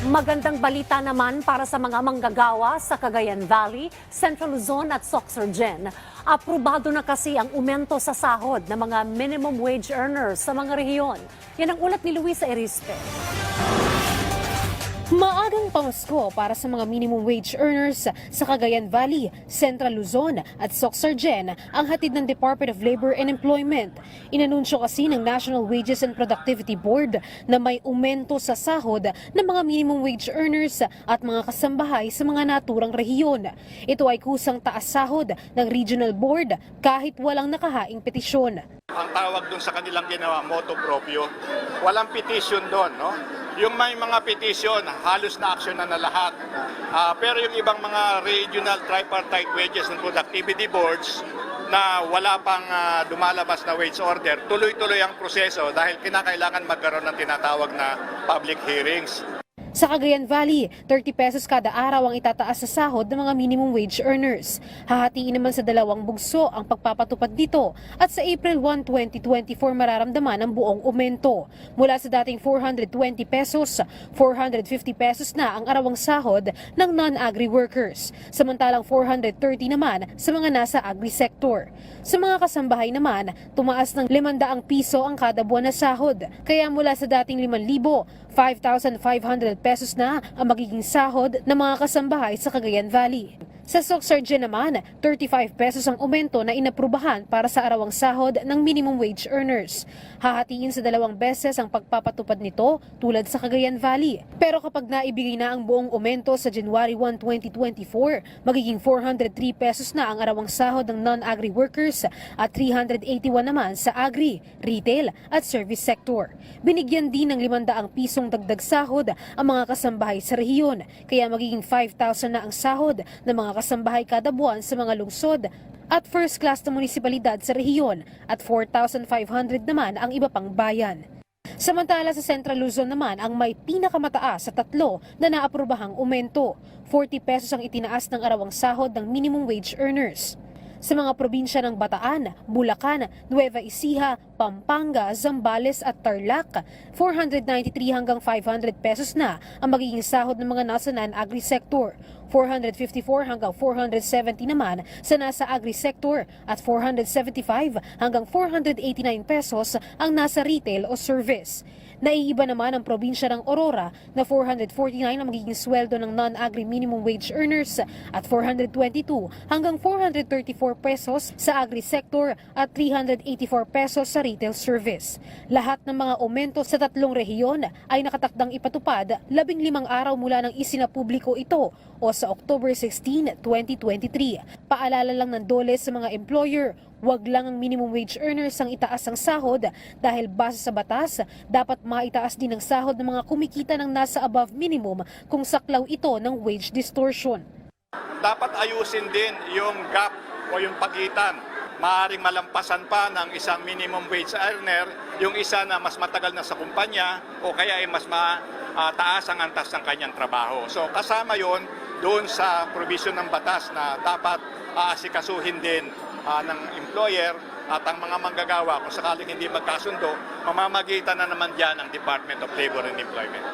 Magandang balita naman para sa mga manggagawa sa Cagayan Valley, Central Luzon at Soxargen. Aprobado na kasi ang umento sa sahod ng mga minimum wage earners sa mga rehiyon. Yan ang ulat ni Luisa Erispe. Maagang pamasko para sa mga minimum wage earners sa Cagayan Valley, Central Luzon at Soxargen ang hatid ng Department of Labor and Employment. Inanunsyo kasi ng National Wages and Productivity Board na may umento sa sahod ng mga minimum wage earners at mga kasambahay sa mga naturang rehiyon. Ito ay kusang taas sahod ng Regional Board kahit walang nakahaing petisyon. ang tawag dun sa kanilang ginawa, moto proprio. Walang petition doon, no? Yung may mga petition, halos na action na na lahat. Ah, pero yung ibang mga regional tripartite wages and productivity boards na wala pang ah, dumalabas na wage order, tuloy-tuloy ang proseso dahil kinakailangan magkaroon ng tinatawag na public hearings. Sa Cagayan Valley, 30 pesos kada araw ang itataas sa sahod ng mga minimum wage earners. Hahatiin naman sa dalawang bugso ang pagpapatupad dito at sa April 1, 2024 mararamdaman ang buong aumento. Mula sa dating 420 pesos, 450 pesos na ang arawang sahod ng non-agri workers. Samantalang 430 naman sa mga nasa agri sector. Sa mga kasambahay naman, tumaas ng 500 piso ang kada buwan na sahod. Kaya mula sa dating 5,000, 5,500 pesos na ang magiging sahod ng mga kasambahay sa Cagayan Valley. Sa Soxargen naman, 35 pesos ang aumento na inaprubahan para sa arawang sahod ng minimum wage earners. Hahatiin sa dalawang beses ang pagpapatupad nito tulad sa Cagayan Valley. Pero kapag naibigay na ang buong aumento sa January 1, 2024, magiging 403 pesos na ang arawang sahod ng non-agri workers at 381 naman sa agri, retail at service sector. Binigyan din ng 500 pisong dagdag sahod ang mga kasambahay sa rehiyon, kaya magiging 5,000 na ang sahod ng mga kasambahay kada buwan sa mga lungsod at first class na munisipalidad sa rehiyon at 4,500 naman ang iba pang bayan. Samantala sa Central Luzon naman ang may pinakamataas sa tatlo na naaprobahang aumento. 40 pesos ang itinaas ng arawang sahod ng minimum wage earners. Sa mga probinsya ng Bataan, Bulacan, Nueva Ecija, Pampanga, Zambales at Tarlac, 493 hanggang 500 pesos na ang magiging sahod ng mga nasa non-agri sector. 454 hanggang 470 naman sa nasa agri sector at 475 hanggang 489 pesos ang nasa retail o service. Naiiba naman ang probinsya ng Aurora na 449 ang magiging sweldo ng non-agri minimum wage earners at 422 hanggang 434 pesos sa agri sector at 384 pesos sa retail service. Lahat ng mga aumento sa tatlong rehiyon ay nakatakdang ipatupad labing limang araw mula ng isinapubliko ito o sa October 16, 2023. Paalala lang ng dole sa mga employer, Huwag lang ang minimum wage earners ang itaas ang sahod dahil base sa batas, dapat maitaas din ang sahod ng mga kumikita ng nasa above minimum kung saklaw ito ng wage distortion. dapat ayusin din yung gap o yung pagitan. Maaring malampasan pa ng isang minimum wage earner yung isa na mas matagal na sa kumpanya o kaya ay mas mataas ang antas ng kanyang trabaho. So kasama yon doon sa provision ng batas na dapat aasikasuhin din ah, ng employer at ang mga manggagawa kung sakaling hindi magkasundo, mamamagitan na naman dyan ang Department of Labor and Employment.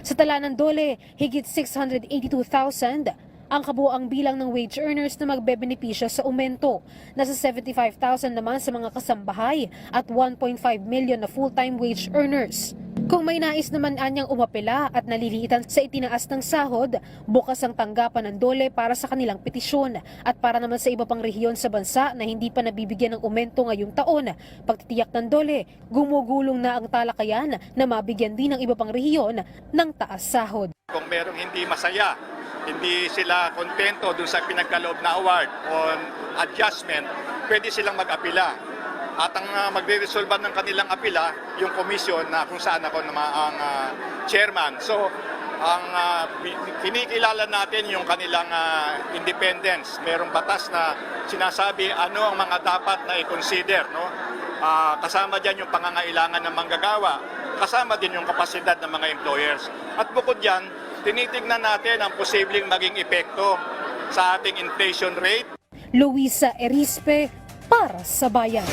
Sa tala ng dole, higit 682,000 ang kabuang bilang ng wage earners na magbebenepisyo sa aumento. Nasa 75,000 naman sa mga kasambahay at 1.5 million na full-time wage earners. Kung may nais naman anyang umapela at naliliitan sa itinaas ng sahod, bukas ang tanggapan ng dole para sa kanilang petisyon at para naman sa iba pang rehiyon sa bansa na hindi pa nabibigyan ng aumento ngayong taon. Pagtitiyak ng dole, gumugulong na ang talakayan na mabigyan din ng iba pang rehiyon ng taas sahod. Kung merong hindi masaya, hindi sila kontento dun sa pinagkaloob na award on adjustment, pwede silang mag-apila. At ang uh, magre-resolve ng kanilang apila, yung commission na kung saan ako naman ang ah, chairman. So, ang uh, kinikilala natin yung kanilang ah, independence. Merong batas na sinasabi ano ang mga dapat na i-consider. No? Ah, kasama dyan yung pangangailangan ng manggagawa. Kasama din yung kapasidad ng mga employers. At bukod dyan, tinitignan natin ang posibleng maging epekto sa ating inflation rate Luisa Erispe para sa bayan.